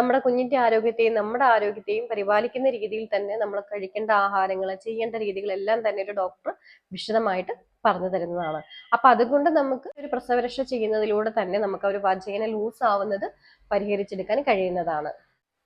നമ്മുടെ കുഞ്ഞിന്റെ ആരോഗ്യത്തെയും നമ്മുടെ ആരോഗ്യത്തെയും പരിപാലിക്കുന്ന രീതിയിൽ തന്നെ നമ്മൾ കഴിക്കേണ്ട ആഹാരങ്ങൾ ചെയ്യേണ്ട രീതികളെല്ലാം തന്നെ ഒരു ഡോക്ടർ വിശദമായിട്ട് പറഞ്ഞു തരുന്നതാണ്. അപ്പൊ അതുകൊണ്ട് നമുക്ക് ഒരു പ്രസവരക്ഷ ചെയ്യുന്നതിലൂടെ തന്നെ നമുക്ക് ഒരു വചേന ലൂസ് ആവുന്നത് പരിഹരിച്ചെടുക്കാൻ കഴിയുന്നതാണ്.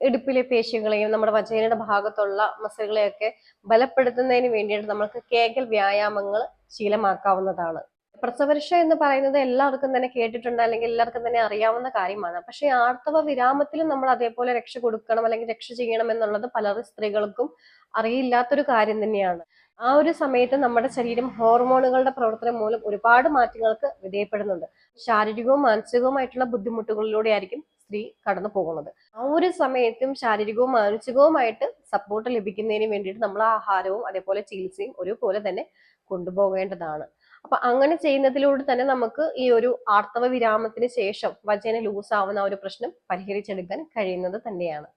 ഇടുപ്പിലെ പേശികളെയും നമ്മുടെ വജൈനയുടെ ഭാഗത്തുള്ള മസിലുകളെയൊക്കെ ബലപ്പെടുത്തുന്നതിന് വേണ്ടിയിട്ട് നമുക്ക് കേകൽ വ്യായാമങ്ങൾ ശീലമാക്കാവുന്നതാണ്. പ്രസവരക്ഷ എന്ന് പറയുന്നത് എല്ലാവർക്കും തന്നെ കേട്ടിട്ടുണ്ട് അല്ലെങ്കിൽ എല്ലാവർക്കും തന്നെ അറിയാവുന്ന കാര്യമാണ്. പക്ഷേ ആർത്തവ വിരാമത്തിലും നമ്മൾ അതേപോലെ രക്ഷ കൊടുക്കണം അല്ലെങ്കിൽ രക്ഷ ചെയ്യണം എന്നുള്ളത് പല സ്ത്രീകൾക്കും അറിയില്ലാത്തൊരു കാര്യം തന്നെയാണ്. ആ ഒരു സമയത്ത് നമ്മുടെ ശരീരം ഹോർമോണുകളുടെ പ്രവർത്തനം മൂലം ഒരുപാട് മാറ്റങ്ങൾക്ക് വിധേയപ്പെടുന്നുണ്ട്. ശാരീരികവും മാനസികവുമായിട്ടുള്ള ബുദ്ധിമുട്ടുകളിലൂടെ ആയിരിക്കും സ്ത്രീ കടന്നു പോകുന്നത്. ആ ഒരു സമയത്തും ശാരീരികവും മാനസികവുമായിട്ട് സപ്പോർട്ട് ലഭിക്കുന്നതിന് വേണ്ടിയിട്ട് നമ്മൾ ആഹാരവും അതേപോലെ ചികിത്സയും ഒരുപോലെ തന്നെ കൊണ്ടുപോകേണ്ടതാണ്. അപ്പൊ അങ്ങനെ ചെയ്യുന്നതിലൂടെ തന്നെ നമുക്ക് ഈ ഒരു ആർത്തവ വിരാമത്തിന് ശേഷം വചന ലൂസ് ആവുന്ന ഒരു പ്രശ്നം പരിഹരിച്ചെടുക്കാൻ കഴിയുന്നത് തന്നെയാണ്.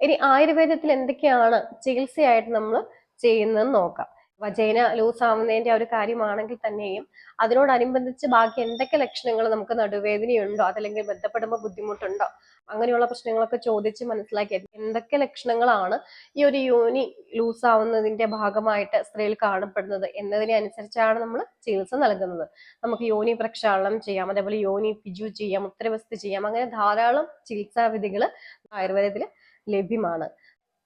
ഇനി ആയുർവേദത്തിൽ എന്തൊക്കെയാണ് ചികിത്സയായിട്ട് നമ്മൾ ചെയ്യുന്നത് നോക്കാം. വജൈന ലൂസ് ആവുന്നതിന്റെ ഒരു കാര്യമാണെങ്കിൽ തന്നെയും അതിനോടനുബന്ധിച്ച് ബാക്കി എന്തൊക്കെ ലക്ഷണങ്ങൾ നമുക്ക് നടുവേദനയുണ്ടോ അതല്ലെങ്കിൽ ബന്ധപ്പെടുമ്പോൾ ബുദ്ധിമുട്ടുണ്ടോ അങ്ങനെയുള്ള പ്രശ്നങ്ങളൊക്കെ ചോദിച്ച് മനസ്സിലാക്കിയത് എന്തൊക്കെ ലക്ഷണങ്ങളാണ് ഈ ഒരു യോനി ലൂസ് ആവുന്നതിന്റെ ഭാഗമായിട്ട് സ്ത്രീയിൽ കാണപ്പെടുന്നത് എന്നതിനെ അനുസരിച്ചാണ് നമ്മൾ ചികിത്സ നൽകുന്നത്. നമുക്ക് യോനി പ്രക്ഷാളനം ചെയ്യാം അതേപോലെ യോനി പിജു ചെയ്യാം ഉത്തരവസ്ഥ ചെയ്യാം അങ്ങനെ ധാരാളം ചികിത്സാവിധികൾ ആയുർവേദത്തിൽ ലഭ്യമാണ്.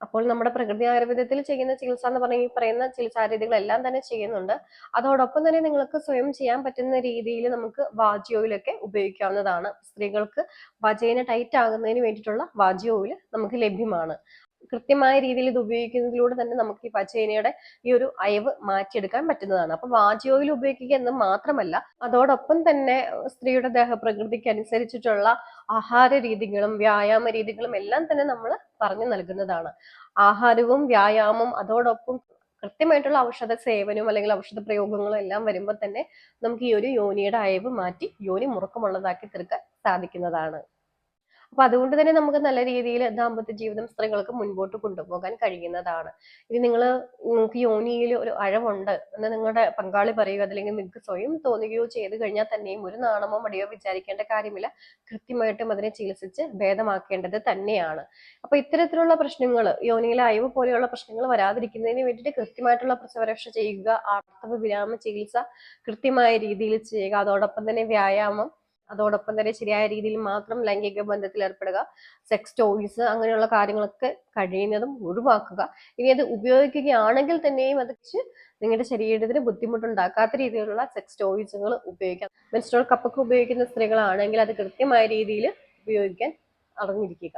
അപ്പോൾ നമ്മുടെ പ്രകൃതി ആയുർവേദത്തിൽ ചെയ്യുന്ന ചികിത്സ എന്ന് പറഞ്ഞ ഈ പറയുന്ന ചികിത്സാ രീതികളെല്ലാം തന്നെ ചെയ്യുന്നുണ്ട്. അതോടൊപ്പം തന്നെ നിങ്ങൾക്ക് സ്വയം ചെയ്യാൻ പറ്റുന്ന രീതിയിൽ നമുക്ക് വാജി ഓയിലൊക്കെ ഉപയോഗിക്കാവുന്നതാണ്. സ്ത്രീകൾക്ക് വജേന ടൈറ്റ് ആകുന്നതിന് വേണ്ടിയിട്ടുള്ള വാജി ഓയിൽ നമുക്ക് ലഭ്യമാണ്. കൃത്യമായ രീതിയിൽ ഇത് ഉപയോഗിക്കുന്നതിലൂടെ തന്നെ നമുക്ക് ഈ പച്ചേനയുടെ ഈ ഒരു അയവ് മാറ്റിയെടുക്കാൻ പറ്റുന്നതാണ്. അപ്പൊ വാജിയോയിൽ ഉപയോഗിക്കുക എന്ന് മാത്രമല്ല അതോടൊപ്പം തന്നെ സ്ത്രീയുടെ ദേഹപ്രകൃതിക്ക് അനുസരിച്ചിട്ടുള്ള ആഹാര രീതികളും വ്യായാമ രീതികളും എല്ലാം തന്നെ നമ്മൾ പറഞ്ഞു നൽകുന്നതാണ്. ആഹാരവും വ്യായാമം അതോടൊപ്പം കൃത്യമായിട്ടുള്ള ഔഷധ സേവനവും അല്ലെങ്കിൽ ഔഷധ പ്രയോഗങ്ങളും എല്ലാം വരുമ്പോൾ തന്നെ നമുക്ക് ഈ ഒരു യോനിയുടെ അയവ് മാറ്റി യോനി മുറുക്കമുള്ളതാക്കി തീർക്കാൻ സാധിക്കുന്നതാണ്. അപ്പൊ അതുകൊണ്ട് തന്നെ നമുക്ക് നല്ല രീതിയിൽ ദാമ്പത്യ ജീവിതം സ്ത്രീകൾക്ക് മുൻപോട്ട് കൊണ്ടുപോകാൻ കഴിയുന്നതാണ്. ഇനി നിങ്ങൾ നിങ്ങൾക്ക് യോനിയിൽ ഒരു അഴവുണ്ട് എന്ന് നിങ്ങളുടെ പങ്കാളി പറയുക അതല്ലെങ്കിൽ നിങ്ങൾക്ക് സ്വയം തോന്നുകയോ ചെയ്തു കഴിഞ്ഞാൽ തന്നെയും ഒരു നാണമോ മടിയോ വിചാരിക്കേണ്ട കാര്യമില്ല. കൃത്യമായിട്ടും അതിനെ ചികിത്സിച്ച് ഭേദമാക്കേണ്ടത് തന്നെയാണ്. അപ്പൊ ഇത്തരത്തിലുള്ള പ്രശ്നങ്ങൾ യോനിയിലെ അയവ് പോലെയുള്ള പ്രശ്നങ്ങൾ വരാതിരിക്കുന്നതിന് വേണ്ടിയിട്ട് കൃത്യമായിട്ടുള്ള പ്രസവരക്ഷ ചെയ്യുക ആർത്തവ വിരാമ ചികിത്സ കൃത്യമായ രീതിയിൽ ചെയ്യുക അതോടൊപ്പം തന്നെ വ്യായാമം അതോടൊപ്പം തന്നെ ശരിയായ രീതിയിൽ മാത്രം ലൈംഗിക ബന്ധത്തിൽ ഏർപ്പെടുക സെക്സ് ടോയ്സ് അങ്ങനെയുള്ള കാര്യങ്ങളൊക്കെ കഴിയുന്നതും ഒഴിവാക്കുക. ഇനി അത് ഉപയോഗിക്കുകയാണെങ്കിൽ തന്നെയും അത് നിങ്ങളുടെ ശരീരത്തിന് ബുദ്ധിമുട്ടുണ്ടാക്കാത്ത രീതിയിലുള്ള സെക്സ് ടോയ്സുകൾ ഉപയോഗിക്കാം. മെൻസ്ട്രോൾ കപ്പൊക്കെ ഉപയോഗിക്കുന്ന സ്ത്രീകളാണെങ്കിൽ അത് കൃത്യമായ രീതിയിൽ ഉപയോഗിക്കാൻ അറിഞ്ഞിരിക്കുക.